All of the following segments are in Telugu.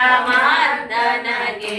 ಮಾರ್ದನಗೆ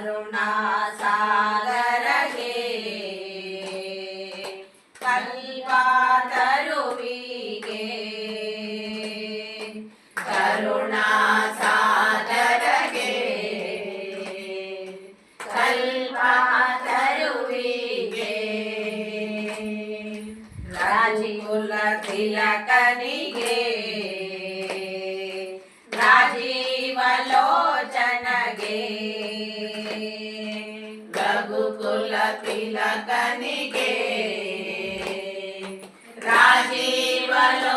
ಕರುಣಾಸಾಗರಗೆ ಕಲ್ಪಾತರುವಿಗೆ ಕರುಣಾಸಾಗರಗೆ ಕಲ್ಪಾತರುವಿಗೆ ರಾಜಕುಲ ತಿಲಕನಿಗೆ రఘుకుల తిలకనికే రాజీవలో